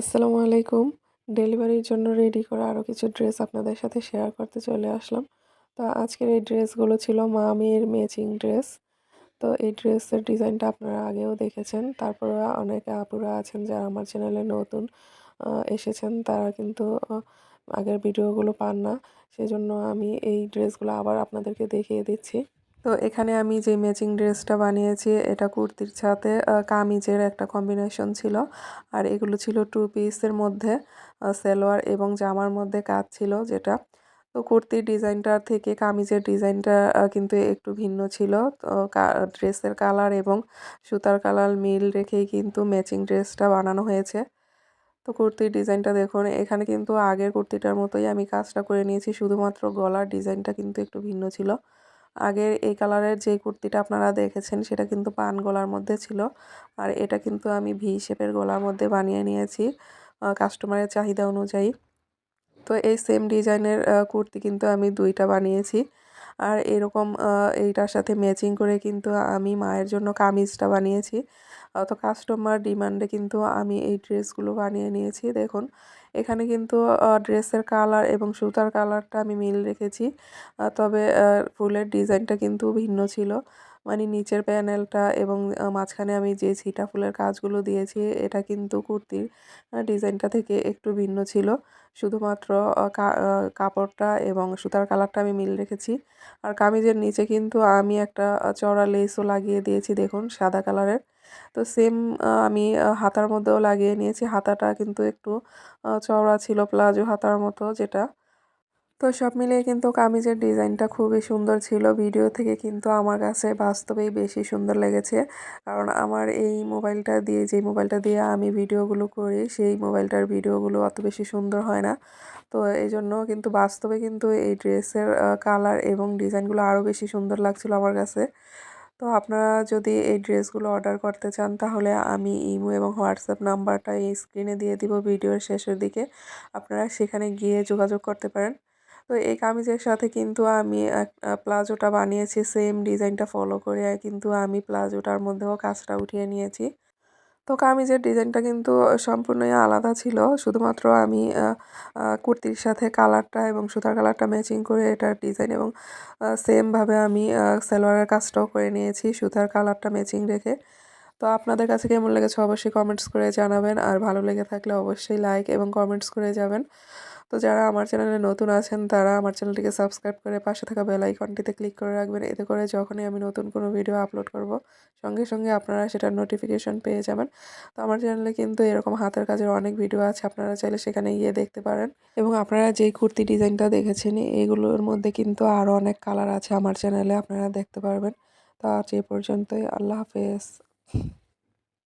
আসসালামু আলাইকুম। ডেলিভারির জন্য রেডি করা আরও কিছু ড্রেস আপনাদের সাথে শেয়ার করতে চলে আসলাম। তো আজকের এই ড্রেসগুলো ছিল মা মেয়ের ম্যাচিং ড্রেস। তো এই ড্রেসের ডিজাইনটা আপনারা আগেও দেখেছেন। তারপরে অনেকে আপুরা আছেন যারা আমার চ্যানেলে নতুন এসেছেন, তারা কিন্তু আগের ভিডিওগুলো পান না। সেজন্য আমি এই ড্রেসগুলো আবার আপনাদেরকে দেখিয়ে দিচ্ছি। তো এখানে আমি যে ম্যাচিং ড্রেসটা বানিয়েছি, এটা কুর্তির সাথে কামিজের একটা কম্বিনেশন ছিল। আর এগুলো ছিল টু পিসের মধ্যে সালোয়ার এবং জামার মধ্যে কাজ ছিল যেটা। তো কুর্তির ডিজাইনটার থেকে কামিজের ডিজাইনটা কিন্তু একটু ভিন্ন ছিল। তো ড্রেসের কালার এবং সুতার কালার মিল রেখেই কিন্তু ম্যাচিং ড্রেসটা বানানো হয়েছে। তো কুর্তির ডিজাইনটা দেখুন, এখানে কিন্তু আগের কুর্তিটার মতোই আমি কাজটা করে নিয়েছি, শুধুমাত্র গলার ডিজাইনটা কিন্তু একটু ভিন্ন ছিল। আগের এই কালারের যে কুর্তিটা আপনারা দেখেছেন, সেটা কিন্তু পান গলার মধ্যে ছিল। আর এটা কিন্তু আমি ভি শেপের গলার মধ্যে বানিয়ে নিয়েছি কাস্টমারের চাহিদা অনুযায়ী। তো এই সেম ডিজাইনের কুর্তি কিন্তু আমি দুইটা বানিয়েছি। আর এরকম এইটার সাথে ম্যাচিং করে কিন্তু আমি মায়ের জন্য কামিজটা বানিয়েছি। তো কাস্টমার ডিমান্ডে কিন্তু আমি এই ড্রেসগুলো বানিয়ে নিয়েছি। দেখুন, এখানে কিন্তু ড্রেসের কালার এবং সুতার কালারটা আমি মিল রেখেছি। তবে ফুলের ডিজাইনটা কিন্তু ভিন্ন ছিল। মানে নিচের প্যানেলটা এবং মাঝখানে আমি যে ছিটা ফুলের কাজগুলো দিয়েছি, এটা কিন্তু কুর্তির ডিজাইনটা থেকে একটু ভিন্ন ছিল। শুধুমাত্র কাপড়টা এবং সুতার কালারটা আমি মিল রেখেছি। আর কামিজের নিচে কিন্তু আমি একটা চড়া লেসও লাগিয়ে দিয়েছি, দেখুন, সাদা কালারের। তো সেম আমি হাতার মধ্যেও লাগিয়ে নিয়েছি। হাতাটা কিন্তু একটু চওড়া ছিল, প্লাজো হাতার মতো যেটা তো সব মিলিয়ে কিন্তু কামিজের ডিজাইনটা খুবই সুন্দর ছিল। ভিডিও থেকে কিন্তু আমার কাছে বাস্তবেই বেশি সুন্দর লেগেছে। কারণ আমার এই মোবাইলটা দিয়ে, যে মোবাইলটা দিয়ে আমি ভিডিওগুলো করি, সেই মোবাইলটার ভিডিওগুলো অত বেশি সুন্দর হয় না। তো এই জন্য কিন্তু বাস্তবে কিন্তু এই ড্রেসের কালার এবং ডিজাইনগুলো আরও বেশি সুন্দর লাগছিল আমার কাছে। তো আপনারা যদি এই ড্রেসগুলো অর্ডার করতে চান, তাহলে আমি ইমো এবং হোয়াটসঅ্যাপ নাম্বারটা এই স্ক্রিনে দিয়ে দিব ভিডিওর শেষের দিকে। আপনারা সেখানে গিয়ে যোগাযোগ করতে পারেন। তো এই কামিজের সাথে কিন্তু আমি প্লাজোটা বানিয়েছি সেম ডিজাইনটা ফলো করে কিন্তু আমি প্লাজোটার মধ্যেও কাজটা উঠিয়ে নিয়েছি। তো কামিজের ডিজাইনটা কিন্তু সম্পূর্ণই আলাদা ছিল, শুধুমাত্র আমি কুর্তির সাথে কালারটা এবং সুতার কালারটা ম্যাচিং করে এটার ডিজাইন এবং সেমভাবে আমি সালোয়ারের কাজটাও করে নিয়েছি, সুতার কালারটা ম্যাচিং রেখে। তো আপনাদের কাছে কেমন লেগেছে অবশ্যই কমেন্টস করে জানাবেন, আর ভালো লেগে থাকলে অবশ্যই লাইক এবং কমেন্টস করে যাবেন। তো যারা আমার চ্যানেলে নতুন আছেন, তারা আমার চ্যানেলটিকে সাবস্ক্রাইব করে পাশে থাকা বেল আইকনটিতে ক্লিক করে রাখবেন। এতে করে যখনই আমি নতুন কোনো ভিডিও আপলোড করব, সঙ্গে সঙ্গে আপনারা সেটার নোটিফিকেশন পেয়ে যাবেন। তো আমার চ্যানেলে কিন্তু এরকম হাতের কাজের অনেক ভিডিও আছে, আপনারা চাইলে সেখানে গিয়ে দেখতে পারেন। এবং আপনারা যেই কুর্তি ডিজাইনটা দেখেছেন, এগুলোর মধ্যে কিন্তু আরও অনেক কালার আছে আমার চ্যানেলে, আপনারা দেখতে পারবেন। তো আজ এ পর্যন্তই, আল্লাহ হাফেজ।